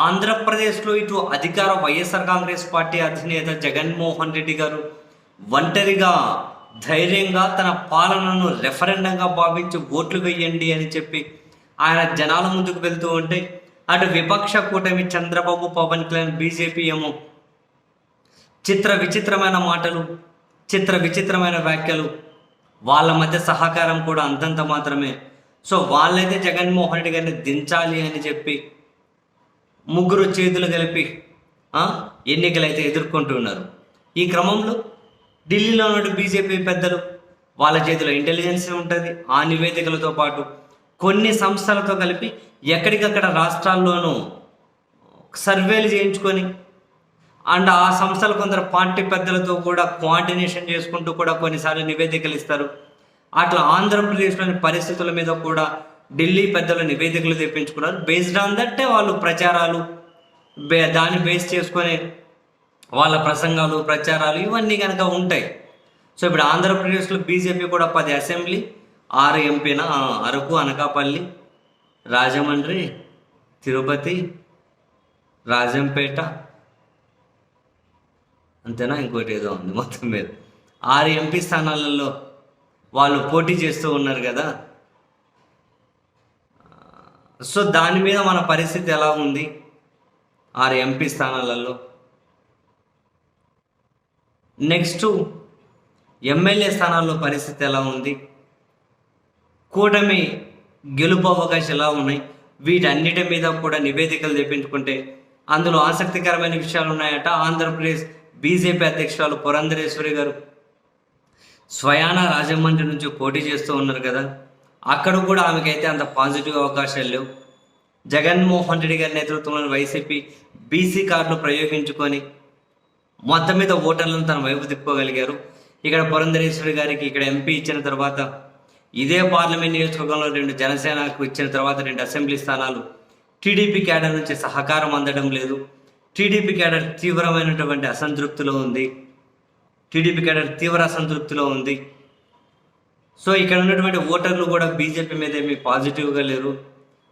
ఆంధ్రప్రదేశ్లో ఇటు అధికార వైఎస్ఆర్ కాంగ్రెస్ పార్టీ అధినేత జగన్మోహన్ రెడ్డి గారు ఒంటరిగా ధైర్యంగా తన పాలనను రెఫరెండంగా భావించి ఓట్లు వేయండి అని చెప్పి ఆయన జనాల ముందుకు వెళ్తూ ఉంటే అటు విపక్ష కూటమి చంద్రబాబు పవన్ కళ్యాణ్ బీజేపీ ఏమో చిత్ర విచిత్రమైన మాటలు చిత్ర విచిత్రమైన వ్యాఖ్యలు వాళ్ళ మధ్య సహకారం కూడా అంతంత మాత్రమే. సో వాళ్ళైతే జగన్మోహన్ రెడ్డి గారిని దించాలి అని చెప్పి ముగ్గురు చేతులు కలిపి ఎన్నికలైతే ఎదుర్కొంటున్నారు ఈ క్రమంలో ఢిల్లీలో ఉన్న బీజేపీ పెద్దలు వాళ్ళ చేతిలో ఇంటెలిజెన్స్ ఉంటుంది ఆ నివేదికలతో పాటు కొన్ని సంస్థలతో కలిపి ఎక్కడికక్కడ రాష్ట్రాల్లోనూ సర్వేలు చేయించుకొని అండ్ ఆ సంస్థలు కొందరు పార్టీ పెద్దలతో కూడా కోఆర్డినేషన్ చేసుకుంటూ కూడా కొన్నిసార్లు నివేదికలు ఇస్తారు. అట్లా ఆంధ్రప్రదేశ్లోని పరిస్థితుల మీద కూడా ఢిల్లీ పెద్దలు నివేదికలు తెప్పించుకున్నారు. బేస్డ్ ఆన్ దట్టే వాళ్ళు ప్రచారాలు బే దాన్ని బేస్ చేసుకొని వాళ్ళ ప్రసంగాలు ప్రచారాలు ఇవన్నీ కనుక ఉంటాయి. సో ఇప్పుడు ఆంధ్రప్రదేశ్లో బీజేపీ కూడా పది అసెంబ్లీ ఆరు ఎంపీన అరకు అనకాపల్లి రాజమండ్రి తిరుపతి రాజంపేట అంతేనా? ఇంకోటి ఏదో ఉంది మొత్తం మీద. ఆరు ఎంపీ స్థానాలలో వాళ్ళు పోటీ చేస్తూ ఉన్నారు కదా. సో దాని మీద మన పరిస్థితి ఎలా ఉంది? ఆరు ఎంపీ స్థానాలలో. నెక్స్ట్ ఎమ్మెల్యే స్థానాల్లో పరిస్థితి ఎలా ఉంది? కూటమి గెలుపు అవకాశాలు ఎలా ఉన్నాయి? వీటన్నిటి మీద కూడా నివేదికలు తెప్పించుకుంటే అందులో ఆసక్తికరమైన విషయాలు ఉన్నాయట. ఆంధ్రప్రదేశ్ బీజేపీ అధ్యక్షురాలు పురంధరేశ్వరి గారు స్వయాన రాజమండ్రి నుంచి పోటీ చేస్తూ ఉన్నారు కదా. అక్కడ కూడా ఆమెకైతే అంత పాజిటివ్ అవకాశాలు లేవు. జగన్మోహన్ రెడ్డి గారి నేతృత్వంలోని వైసీపీ బీసీ కార్డులు ప్రయోగించుకొని మొత్తం మీద ఓటర్లను తన వైపు తిప్పుకోగలిగారు. ఇక్కడ పురంధరేశ్వరి గారికి ఇక్కడ ఎంపీ ఇచ్చిన తర్వాత ఇదే పార్లమెంట్ నియోజకవర్గంలో రెండు జనసేనకు ఇచ్చిన తర్వాత రెండు అసెంబ్లీ స్థానాలు టీడీపీ క్యాడర్ నుంచి సహకారం అందడం లేదు. టీడీపీ క్యాడర్ తీవ్రమైనటువంటి అసంతృప్తిలో ఉంది. టీడీపీ క్యాడర్ తీవ్ర అసంతృప్తిలో ఉంది. సో ఇక్కడ ఉన్నటువంటి ఓటర్లు కూడా బీజేపీ మీద ఏమి పాజిటివ్గా లేరు.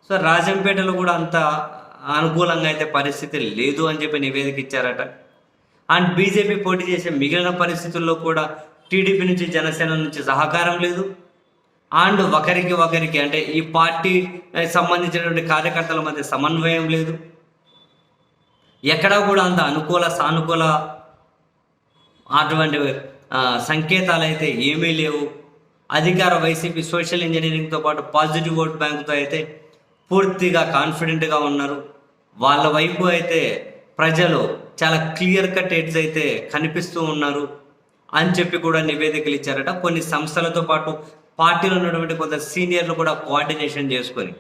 సో రాజంపేటలో కూడా అంత అనుకూలంగా అయితే పరిస్థితి లేదు అని చెప్పి నివేదిక ఇచ్చారట. అండ్ బీజేపీ పోటీ చేసే మిగిలిన పరిస్థితుల్లో కూడా టీడీపీ నుంచి జనసేన నుంచి సహకారం లేదు. అండ్ ఒకరికి ఒకరికి అంటే ఈ పార్టీ సంబంధించినటువంటి కార్యకర్తల మధ్య సమన్వయం లేదు. ఎక్కడా కూడా అంత అనుకూల సానుకూల అటువంటి సంకేతాలు అయితే ఏమీ లేవు. అధికార వైసీపీ సోషల్ ఇంజనీరింగ్తో పాటు పాజిటివ్ ఓట్ బ్యాంక్తో అయితే పూర్తిగా కాన్ఫిడెంట్గా ఉన్నారు. వాళ్ళ వైపు అయితే ప్రజలు చాలా క్లియర్ కట్ ఎడ్స్ అయితే కనిపిస్తూ ఉన్నారు అని చెప్పి కూడా నివేదికలు ఇచ్చారట. కొన్ని సంస్థలతో పాటు పార్టీలో ఉన్నటువంటి కొంత సీనియర్లు కూడా కోఆర్డినేషన్ చేసుకొని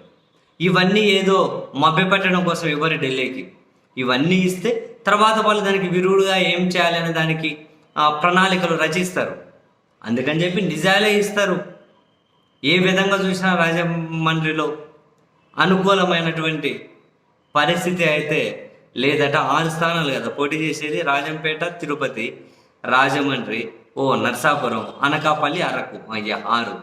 ఇవన్నీ ఏదో మభ్యపెట్టడం కోసం ఇవ్వరు ఢిల్లీకి. ఇవన్నీ ఇస్తే తర్వాత వాళ్ళు దానికి విరుడుగా ఏం చేయాలనే దానికి ప్రణాళికలు రచిస్తారు. అందుకని చెప్పి నిజాలే ఇస్తారు. ఏ విధంగా చూసినా రాజమండ్రిలో అనుకూలమైనటువంటి పరిస్థితి అయితే లేదట. ఆరు స్థానాలు కదా పోటీ చేసేది రాజంపేట తిరుపతి రాజమండ్రి ఓ నర్సాపురం అనకాపల్లి అరకు. అయ్యా ఆరు.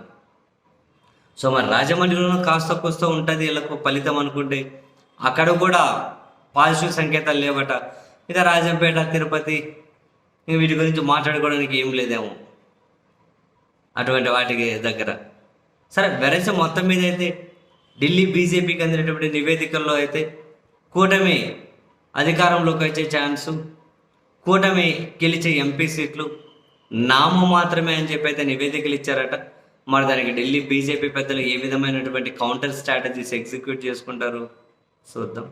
సో మరి రాజమండ్రిలో కాస్త కూస్త ఉంటుంది వీళ్ళకు ఫలితం అనుకుంటే. అక్కడ కూడా పాజిటివ్ సంకేతాలు లేవట. ఇక రాజంపేట తిరుపతి వీటి గురించి మాట్లాడుకోవడానికి ఏం లేదేమో. అటువంటి వాటికి దగ్గర. సరే వెరస మొత్తం మీద అయితే ఢిల్లీ బీజేపీకి అందినటువంటి నివేదికల్లో అయితే కూటమి అధికారంలోకి వచ్చే ఛాన్సు కూటమి గెలిచే ఎంపీ సీట్లు నామ మాత్రమే అని చెప్పి అయితే నివేదికలు ఇచ్చారట. మరి దానికి ఢిల్లీ బీజేపీ పెద్దలు ఏ విధమైనటువంటి కౌంటర్ స్ట్రాటజీస్ ఎగ్జిక్యూట్ చేసుకుంటారు? చూద్దాం.